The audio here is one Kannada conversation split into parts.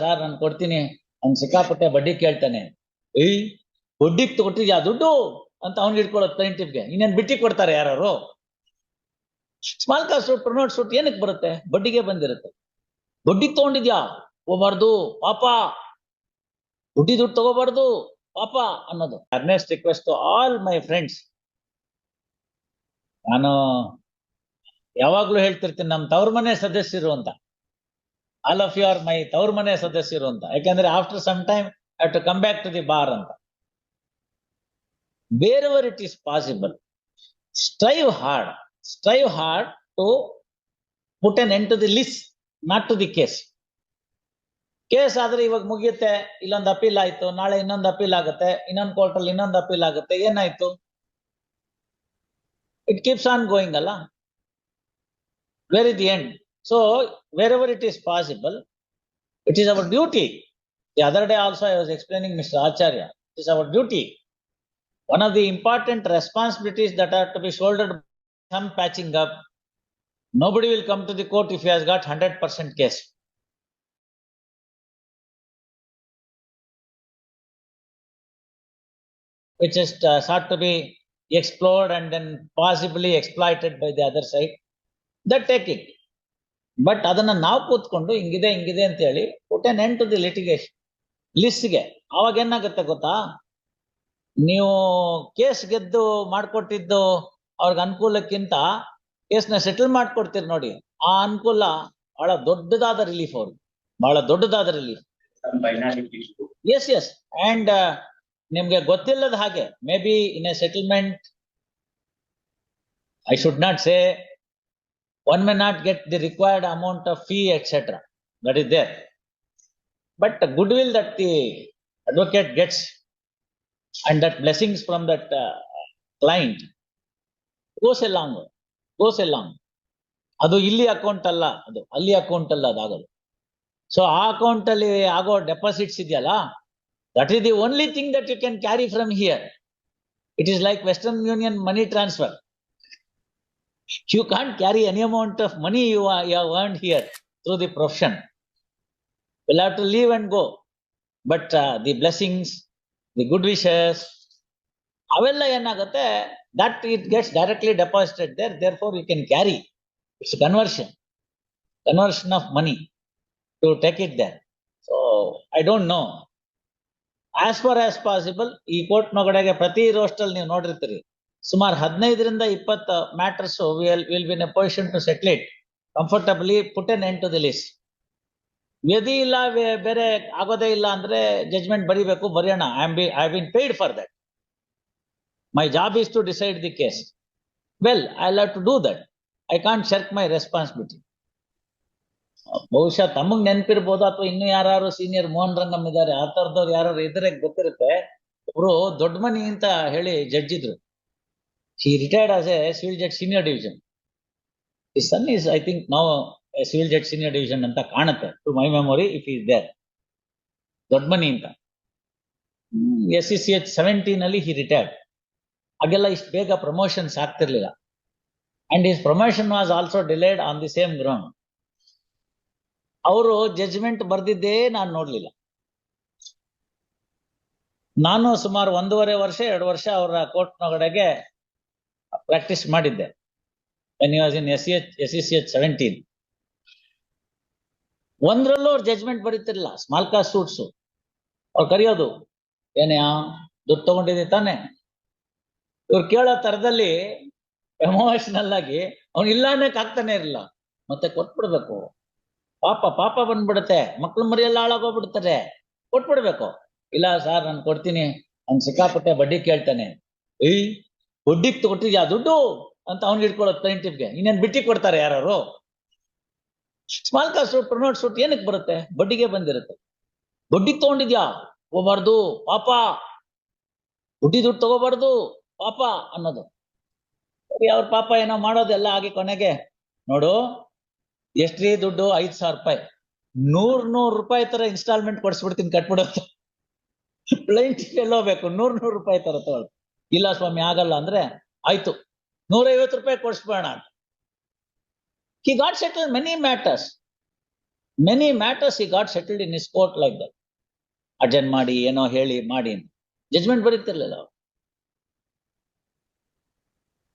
ಸರ್ ನಾನು ಕೊಡ್ತೀನಿ. ಅವ್ನ್ ಸಿಕ್ಕಾಪಟ್ಟೆ ಬಡ್ಡಿ ಕೇಳ್ತಾನೆ. ಏಯ್, ಬಡ್ಡಿಗೆ ತಗೊಟ್ಟಿದ್ಯಾ ದುಡ್ಡು? ಅಂತ ಅವ್ನಿಗೆ ಇಟ್ಕೊಳ್ಳೋದು ಪ್ಲೇಂಟಿಫ್ಗೆ ಇನ್ನೇನ್ ಬಿಟ್ಟಿ ಕೊಡ್ತಾರೆ ಯಾರು small cost suit pronote suit ಏನಕ್ಕೆ ಬರುತ್ತೆ? ಬಡ್ಡಿಗೆ ಬಂದಿರುತ್ತೆ. ಬಡ್ಡಿಗ್ ತಗೊಂಡಿದ್ಯಾ? ಹೋಗ್ಬಾರ್ದು ಪಾಪ. ದುಡ್ಡಿ ದುಡ್ಡು ತಗೋಬಾರ್ದು. ಪಾಪ ಅನ್ನೋದು. Earnest request all my friends ನಾನು ಯಾವಾಗ್ಲೂ ಹೇಳ್ತಿರ್ತೀನಿ ನಮ್ಮ ತವ್ರ ಮನೆ ಸದಸ್ಯರು ಅಂತ. All of you are my ತವ್ರ ಮನೆ ಸದಸ್ಯರು ಅಂತ. ಯಾಕಂದ್ರೆ after some time to come back to the bar ಅಂತ. ಬೇರೆವರ್ it is possible strive hard strive hard to put an end to the list not to the case case ಆದ್ರೆ ಇವಾಗ ಮುಗಿಯುತ್ತೆ, ಇಲ್ಲೊಂದು ಅಪೀಲ್ ಆಯ್ತು, ನಾಳೆ ಇನ್ನೊಂದು ಅಪೀಲ್ ಆಗುತ್ತೆ, ಇನ್ನೊಂದು ಕೋರ್ಟ್ ಅಲ್ಲಿ ಇನ್ನೊಂದು ಅಪೀಲ್ ಆಗುತ್ತೆ, ಏನಾಯ್ತು? ಇಟ್ ಕೀಪ್ಸ್ ಆನ್ ಗೋಯಿಂಗ್ ಅಲ್ಲ? Where the end So wherever it is possible, it is our duty. The other day also I was explaining Mr. Acharya, it is our duty. One of the important responsibilities that are to be shouldered some patching up. Nobody will come to the court if he has got 100% case. Which is uh, sought to be explored and then possibly exploited by the other side. The take it. But ಅದನ್ನ ನಾವು ಕೂತ್ಕೊಂಡು ಹಿಂಗಿದೆ ಹಿಂಗಿದೆ ಅಂತ ಹೇಳಿ put an end to the litigation ಲಿಸ್ಟ್ಗೆ ಅವಾಗ ಏನಾಗುತ್ತೆ ಗೊತ್ತಾ? ನೀವು ಕೇಸ್ ಗೆದ್ದು ಮಾಡ್ಕೊಟ್ಟಿದ್ದು ಅವ್ರಿಗೆ ಅನುಕೂಲಕ್ಕಿಂತ ಕೇಸ್ನ ಸೆಟಲ್ ಮಾಡ್ಕೊಡ್ತೀರಿ ನೋಡಿ. ಆ ಅನುಕೂಲ ಬಹಳ ದೊಡ್ಡದಾದ ರಿಲೀಫ್ ಅವ್ರಿಗೆ. ಬಹಳ ದೊಡ್ಡದಾದ ರಿಲೀಫ್. ಎಸ್ ಎಸ್ ಅಂಡ್ ನಿಮ್ಗೆ ಗೊತ್ತಿಲ್ಲದ ಹಾಗೆ maybe in a settlement I should not say one may not get the required amount of fee etcetera that is there but goodwill that the advocate gets and that blessings from that client goes a long goes a long ಅದು ಇಲ್ಲಿ ಅಕೌಂಟ್ ಅಲ್ಲ ಅದು ಅಲ್ಲಿ ಅಕೌಂಟ್ ಅಲ್ಲ ಅದಾಗೋದು ಸೊ ಆ ಅಕೌಂಟ್ ಅಲ್ಲಿ ಆಗೋ ಡೆಪಾಸಿಟ್ಸ್ ಇದೆಯಲ್ಲ that is the only thing that you can carry from here it is like Western Union money transfer You can't carry any amount of money you you have earned here through the profession will have to leave and go but the blessings the good wishes ಅವೆಲ್ಲ ಏನಾಗುತ್ತೆ that it gets directly deposited there there for you can carry its conversion conversion of money to take it there. So I don't know. As far as possible, ಈ ಕೋರ್ಟ್ ನೊಗಡೆಗೆ ಪ್ರತಿ ರೋಸ್ಟಲ್ ನೀವು ನೋಡಿರ್ತೀರಿ ಸುಮಾರು ಹದಿನೈದರಿಂದ ಇಪ್ಪತ್ತು matters will will been a position to settle it comfortably put an end to the list ವ್ಯದಿ ಇಲ್ಲ ಬೇರೆ ಆಗೋದೇ ಇಲ್ಲ ಅಂದ್ರೆ ಜಜ್ಮೆಂಟ್ ಬರಿಬೇಕು, ಬರೆಯೋಣ. I am be I been paid for that my job is to decide the case well I love to do that I can't shirk my responsibility ಬಹುಶಃ ತಮಗ್ ನೆನಪಿರ್ಬೋದು ಅಥವಾ ಇನ್ನು ಯಾರು ಸೀನಿಯರ್ ಮೋಹನ್ ರಂಗಮ್ ಇದಾರೆ ಆ ತರದವ್ರು ಯಾರು ಇದ್ರೆ ಗೊತ್ತಿರುತ್ತೆ. ಅವರು ದೊಡ್ಡ ಮನಿ ಅಂತ ಹೇಳಿ ಜಡ್ಜ್ ಇದ್ರು. He retired as a civil judge senior division he son is I think ನಾವು ಸಿವಿಲ್ ಜಡ್ಜ್ ಸೀನಿಯರ್ ಡಿವಿಷನ್ ಅಂತ ಕಾಣುತ್ತೆ. To my memory if is there ದೊಡ್ಡ ಮನಿ ಅಂತ. S C C H seventeen ಅಲ್ಲಿ ಹಿ ರಿಟೈರ್ಡ್ ಹಾಗೆಲ್ಲ ಇಷ್ಟು ಬೇಗ ಪ್ರಮೋಷನ್ಸ್ ಆಗ್ತಿರ್ಲಿಲ್ಲ. And his promotion was also delayed on the same ground ಅವರು ಜಜ್ಮೆಂಟ್ ಬರ್ದಿದ್ದೇ ನಾನು ನೋಡ್ಲಿಲ್ಲ. ನಾನು ಸುಮಾರು ಒಂದೂವರೆ ವರ್ಷ, ಎರಡು ವರ್ಷ ಅವರ ಕೋರ್ಟ್ ನೊಗಡೆಗೆ ಪ್ರಾಕ್ಟೀಸ್ ಮಾಡಿದ್ದೆ. When was in S H S C H seventeen ಒಂದ್ರಲ್ಲೂ ಅವ್ರು ಜಜ್ಮೆಂಟ್ ಬರೀತಿರ್ಲಿಲ್ಲ. ಸ್ಮಾಲ್ ಕಾಸ್ ಸೂಟ್ಸು ಅವ್ರು ಕರೆಯೋದು, ಏನೇ ದುಡ್ಡು ತಗೊಂಡಿದ್ದೆ ತಾನೆ? ಇವ್ರು ಕೇಳೋ ತರದಲ್ಲಿ ಎಮೋಷನಲ್ ಆಗಿ ಅವ್ನು ಇಲ್ಲ ಅನ್ನಕ್ ಆಗ್ತಾನೆ ಇರಲಿಲ್ಲ. ಮತ್ತೆ ಕೊಟ್ಬಿಡ್ಬೇಕು. ಪಾಪ ಪಾಪ ಬಂದ್ಬಿಡುತ್ತೆ. ಮಕ್ಳು ಮರಿಯೆಲ್ಲ ಹಾಳಾಗೋಗ್ಬಿಡ್ತಾರೆ ಕೊಟ್ಬಿಡ್ಬೇಕು. ಇಲ್ಲ ಸರ್ ನಾನು ಕೊಡ್ತೀನಿ. ಅವ್ನ್ ಸಿಕ್ಕಾಪಟ್ಟೆ ಬಡ್ಡಿ ಕೇಳ್ತಾನೆ. ಏಯ್ ಬಡ್ಡಿಗ್ ಕೊಟ್ಟಿದ್ಯಾ ದುಡ್ಡು ಅಂತ ಅವ್ನಿಗೆ ಇಟ್ಕೊಳ್ಳೋದು ಪ್ಲೇಂಟಿಫ್ಗೆ ಇನ್ನೇನ್ ಬಿಟ್ಟಿ ಕೊಡ್ತಾರೆ ಯಾರು ಸ್ಮಾಲ್ ಕಾಸ್ಟ್ ಪ್ರೊನೋಟ್ ಸೂಟ್ ಏನಕ್ಕೆ ಬರುತ್ತೆ? ಬಡ್ಡಿಗೆ ಬಂದಿರುತ್ತೆ. ಬಡ್ಡಿ ತಗೊಂಡಿದ್ಯಾ? ಹೋಗ್ಬಾರ್ದು ಪಾಪ. ಬಡ್ಡಿ ದುಡ್ಡು ತಗೋಬಾರ್ದು, ಪಾಪ ಅನ್ನೋದು. ಅವ್ರ ಪಾಪ ಏನೋ ಮಾಡೋದೆಲ್ಲ ಆಗಿ ಕೊನೆಗೆ, ನೋಡು, ಎಷ್ಟ್ರಿ ದುಡ್ಡು? ಐದ್ ಸಾವಿರ ರೂಪಾಯಿ. ನೂರ್ ನೂರ್ ರೂಪಾಯಿ ತರ ಇನ್ಸ್ಟಾಲ್ಮೆಂಟ್ ಕೊಡ್ಸ್ಬಿಡ್ತೀನಿ, ಕಟ್ಬಿಡೋದು. ಪ್ಲೈಂಟ್ ಎಲ್ಲೋ ಬೇಕು, ನೂರ್ ನೂರ್ ರೂಪಾಯಿ ತರ ತಗೊಳ್ ಇಲ್ಲ ಸ್ವಾಮಿ, ಆಗಲ್ಲ ಅಂದ್ರೆ ಆಯ್ತು. ನೂರೈವತ್ತು ರೂಪಾಯಿ ಕೊಡಿಸ್ಬೇಡ ಅಂತ. He got settle many matters many matters he got settled in is court like that urgent ಮಾಡಿ, ಏನೋ ಹೇಳಿ, ಮಾಡಿ ಜಜ್ಮೆಂಟ್ ಬರೀತಿರ್ಲಿಲ್ಲ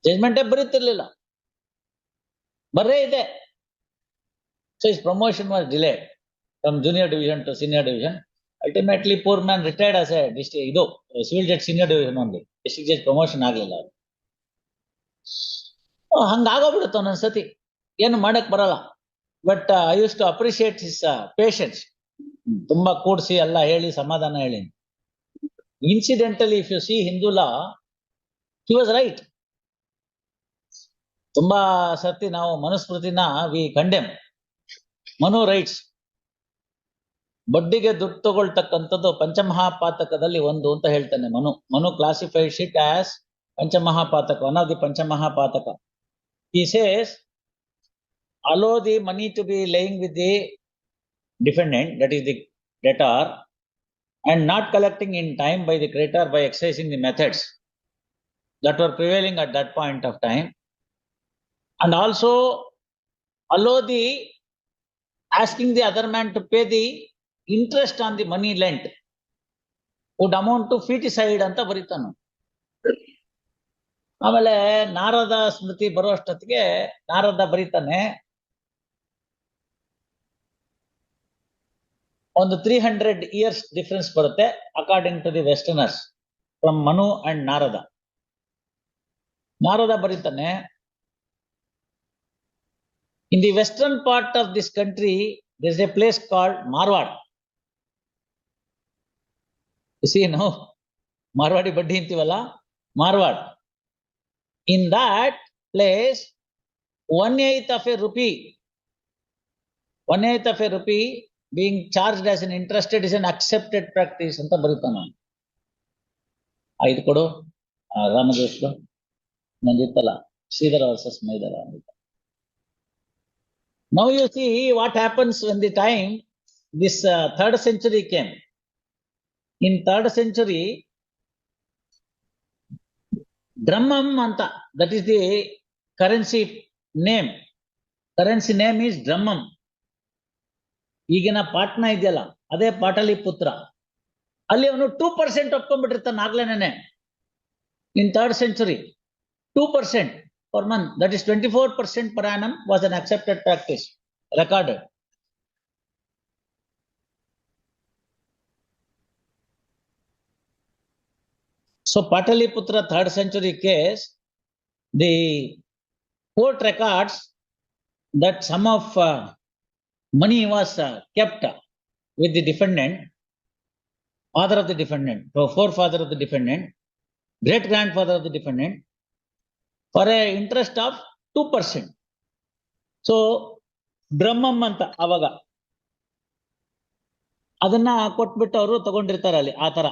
ಜಜ್ಮೆಂಟೇ ಬರೀತಿರ್ಲಿಲ್ಲ. ಬರ್ರೇ ಇದೆ. So is promotion was delay from junior division to senior division ultimately poor man retired as a ಡಿಸ್ಟ್ರಿ ಇದು ಸಿವಿಲ್ ಜಡ್ಜ್ ಸೀನಿಯರ್ ಡಿವಿಷನ್ ಒಂದು ಡಿಸ್ಟ್ರಿಕ್ಟ್ ಜಡ್ಜ್ ಪ್ರಮೋಷನ್ ಆಗ್ಲಿಲ್ಲ ಅವ್ರು. ಹಂಗಾಗೋಗ್ಬಿಡುತ್ತೆ ಒಂದೊಂದ್ಸತಿ. ಏನು ಮಾಡಕ್ ಬರಲ್ಲ. But I used to appreciate his patience ತುಂಬಾ ಕೂಡ್ಸಿ ಎಲ್ಲ ಹೇಳಿ, ಸಮಾಧಾನ ಹೇಳಿ. Incidentally if you see Hindu law he was right ತುಂಬಾ ಸರ್ತಿ ನಾವು ಮನುಸ್ಮೃತಿನ ವಿ ಕಂಡೆಮ್ ಮನು ರೈಟ್ಸ್ ಬಡ್ಡಿಗೆ ದುಡ್ಡು ತಗೊಳ್ತಕ್ಕಂಥದ್ದು ಪಂಚಮಹಾಪಾತಕದಲ್ಲಿ ಒಂದು ಅಂತ ಹೇಳ್ತಾನೆ Manu Manu classified it as ಪಂಚಮಹಾಪಾತಕ one of the ಪಂಚಮಹಾಪಾತಕ he says allow the money to be laying with the defendant that is the debtor and not collecting in time by the creditor by exercising the methods that were prevailing at that point of time and also allow the asking the other man to pay the interest on the money lent. Amount to to side ಅಂತ ಬರೀತಾನು. ಆಮೇಲೆ ನಾರದ ಸ್ಮೃತಿ ಬರುವಷ್ಟೊತ್ತಿಗೆ ನಾರದ ಬರೀತಾನೆ. ಒಂದು ತ್ರೀ ಹಂಡ್ರೆಡ್ ಇಯರ್ಸ್ ಡಿಫ್ರೆನ್ಸ್ ಬರುತ್ತೆ according to the westerners from Manu and Narada. Narada ಬರೀತಾನೆ. In the western part of this country this a place called Marwad C ನಾವು ಮಾರ್ವಾಡಿ ಬಡ್ಡಿ ಅಂತೀವಲ್ಲ ಮಾರ್ವಾಡ್ in that place one eighth of a rupee one eighth of a rupee being charged as an interested is an accepted practice ಅಂತ ಬರೀತಾನ ಐದು ಕೊಡು ಆ, ರಾಮದೇಶ್ದು ನಂದಿತ್ತಲ್ಲ ಶ್ರೀಧರ ವರ್ಸಸ್ ಮೈದರ ಅಂತ Now you see what happens when the time this uh, third century came. Third century century, ಅಂತ anta, is is currency name currency name is Drummum. ಈಗಿನ ಪಾಟ್ನಾ ಇದೆಯಲ್ಲ ಅದೇ ಪಾಟಲಿ ಪುತ್ರ ಅಲ್ಲಿ ಅವನು ಟೂ ಪರ್ಸೆಂಟ್ ಒಪ್ಕೊಂಡ್ಬಿಟ್ಟಿರ್ತಾನೆ ಆಗ್ಲೇನೆ in third century two percent per month that is twenty four percent per annum was an accepted practice recorded So Pataliputra third century case, the court records that some of uh, money was uh, kept with the defendant, father of the defendant, so forefather of the defendant, great grandfather of the defendant, for a interest of 2%. So Brahmam ಅಂತ ಅವಾಗ ಅದನ್ನ ಕೊಟ್ಬಿಟ್ಟು ಅವರು ತಗೊಂಡಿರ್ತಾರೆ ಅಲ್ಲಿ ಆ ತರ